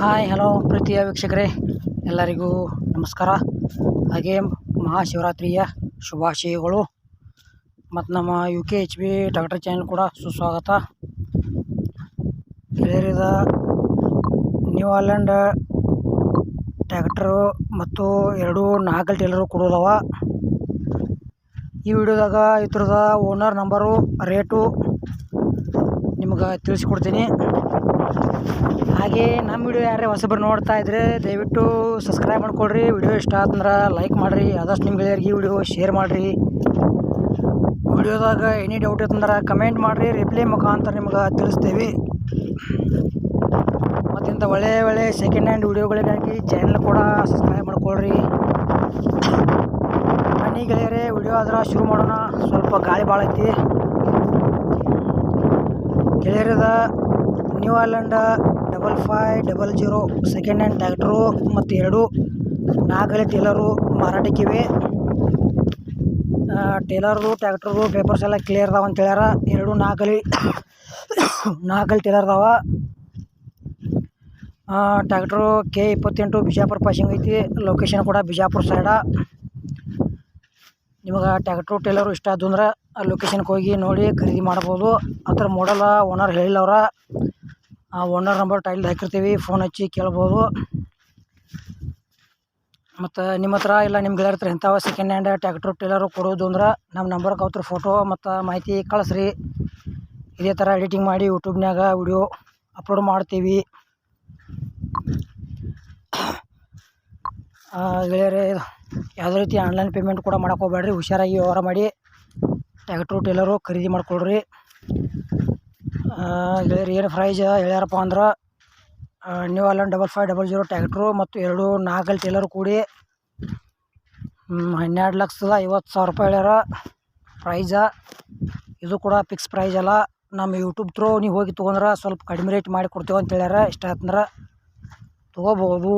Hi, hello ಪ್ರೀತಿಯ ವೀಕ್ಷಕರೇ, ಎಲ್ಲರಿಗೂ ನಮಸ್ಕಾರ. ಹಾಗೆ ಮಹಾಶಿವರಾತ್ರಿಯ ಶುಭಾಶಯಗಳು. ಮತ್ತು ನಮ್ಮ U K H B doctor channel ಕೂಡ ಸುಸ್ವಾಗತ. ಗೆಳೆಯರಿದ ನ್ಯೂ ಆಲ್ಯಾಂಡ್ ಟ್ಯಾಕ್ಟ್ರು ಮತ್ತು ಎರಡು ನಾಲ್ಕು ಟೇಲರು ಕೊಡೋದವ ಈ ವಿಡಿಯೋದಾಗ ಇದ್ರದ ಓನರ್ ನಂಬರು ರೇಟು ನಿಮ್ಗೆ ತಿಳಿಸ್ಕೊಡ್ತೀನಿ. ಹಾಗೆ ನಮ್ಮ ವಿಡಿಯೋ ಯಾರೇ ಹೊಸಬ್ರು ನೋಡ್ತಾ ಇದ್ರೆ ದಯವಿಟ್ಟು ಸಬ್ಸ್ಕ್ರೈಬ್ ಮಾಡ್ಕೊಳ್ರಿ. ವಿಡಿಯೋ ಇಷ್ಟ ಆತಂದ್ರೆ ಲೈಕ್ ಮಾಡಿರಿ. ಆದಷ್ಟು ನಿಮ್ಮ ಗೆಳೆಯರಿಗೆ ವಿಡಿಯೋ ಶೇರ್ ಮಾಡಿರಿ. ವಿಡಿಯೋದಾಗ ಎನಿ ಡೌಟ್ ಇತ್ತಂದ್ರೆ ಕಮೆಂಟ್ ಮಾಡಿರಿ. ರಿಪ್ಲೈ ಮುಖಾಂತರ ನಿಮ್ಗೆ ತಿಳಿಸ್ತೀವಿ. ಮತ್ತಿಂಥ ಒಳ್ಳೆ ಒಳ್ಳೆ ಸೆಕೆಂಡ್ ಹ್ಯಾಂಡ್ ವಿಡಿಯೋಗಳಿಗಾಗಿ ಚಾನಲ್ ಕೂಡ ಸಬ್ಸ್ಕ್ರೈಬ್ ಮಾಡ್ಕೊಳ್ರಿ. ಬನ್ನಿ ಗೆಳೆಯರೇ, ವಿಡಿಯೋ ಆದ್ರೆ ಶುರು ಮಾಡೋಣ. ಸ್ವಲ್ಪ ಗಾಳಿ ಭಾಳ ಐತಿ. ಗೆಳೆಯರದ New Holland double five double zero second hand tractor ಮತ್ತು ಎರಡು ನಾಗಲೆ ಟೇಲರು ಮಾರಾಟಕ್ಕಿವೆ. ಟೇಲರ್ದು ಟ್ಯಾಕ್ಟ್ರದು ಪೇಪರ್ಸ್ ಎಲ್ಲ ಕ್ಲಿಯರ್ ಅದಾವ ಅಂತ ಹೇಳ್ಯಾರ. ಎರಡು ನಾಗಲಿ ನಾಗಲಿ ಟೇಲರ್ ಅದಾವ. ಟ್ಯಾಕ್ಟ್ರು ಕೆ ಇಪ್ಪತ್ತೆಂಟು, ಬಿಜಾಪುರ ಪಾಸಿಂಗ್ ಐತಿ. ಲೊಕೇಶನ್ ಕೂಡ ಬಿಜಾಪುರ ಸೈಡ ನಿಮಗೆ ಟ್ಯಾಕ್ಟ್ರು, ಟೇಲರು ಇಷ್ಟ ಆದ್ದು ಅಂದ್ರೆ ಆ ಲೊಕೇಶನ್ಗೆ ಹೋಗಿ ನೋಡಿ ಖರೀದಿ ಮಾಡ್ಬೋದು. ಅದ್ರ ಮಾಡಲ್ಲ ಓನರ್ ಹೇಳಿಲ್ಲ ಆ ಓನರ್ ನಂಬರ್ ಟೈಲ್ ಹಾಕಿರ್ತೀವಿ ಫೋನ್ ಹಚ್ಚಿ ಕೇಳ್ಬೋದು. ಮತ್ತು ನಿಮ್ಮ ಹತ್ರ ಇಲ್ಲ ನಿಮ್ಮ ಗೆಳೆಯರ ಹತ್ರ ಇಂಥವು ಸೆಕೆಂಡ್ ಹ್ಯಾಂಡ್ ಟ್ಯಾಕ್ಟ್ರು, ಟೇಲರು ಕೊಡೋದು ಅಂದ್ರೆ ನಮ್ಮ ನಂಬರ್ಗೆ ಅವ್ರ ಫೋಟೋ ಮತ್ತು ಮಾಹಿತಿ ಕಳಿಸ್ರಿ. ಇದೇ ಥರ ಎಡಿಟಿಂಗ್ ಮಾಡಿ ಯೂಟ್ಯೂಬ್ನ್ಯಾಗ ವಿಡಿಯೋ ಅಪ್ಲೋಡ್ ಮಾಡ್ತೀವಿ. ಗೆಳೆಯರೇ ಯಾವುದೇ ರೀತಿ ಆನ್ಲೈನ್ ಪೇಮೆಂಟ್ ಕೂಡ ಮಾಡಕ್ಕೆ ಹೋಗ್ಬೇಡ್ರಿ. ಹುಷಾರಾಗಿ ವ್ಯವಹಾರ ಮಾಡಿ. ಟ್ಯಾಕ್ಟ್ರು ಟೇಲರು ಖರೀದಿ ಮಾಡ್ಕೊಳ್ರಿ. ಗೆಳೆಯರು ಏನು ಪ್ರೈಜ್ ಹೇಳ್ಯಾರಪ್ಪ ಅಂದ್ರೆ New Holland double five double zero tractor ಮತ್ತು ಎರಡು ನಾಲ್ಕಲ್ಲಿ ಟೇಲರ್ ಕೂಡಿ ಹನ್ನೆರಡು ಲಕ್ಷದ ಐವತ್ತು ಸಾವಿರ ರೂಪಾಯಿ ಹೇಳ್ಯಾರ. ಪ್ರೈಜ ಇದು ಕೂಡ ಫಿಕ್ಸ್ ಪ್ರೈಸ್ ಅಲ್ಲ. ನಮ್ಮ ಯೂಟ್ಯೂಬ್ ತ್ರೂ ನೀವು ಹೋಗಿ ತೊಗೊಂಡ್ರೆ ಸ್ವಲ್ಪ ಕಡಿಮೆ ರೇಟ್ ಮಾಡಿ ಕೊಡ್ತೇವೆ ಅಂತ ಹೇಳ್ಯಾರ. ಇಷ್ಟ ಆಯ್ತಂದ್ರೆ ತೊಗೋಬೋದು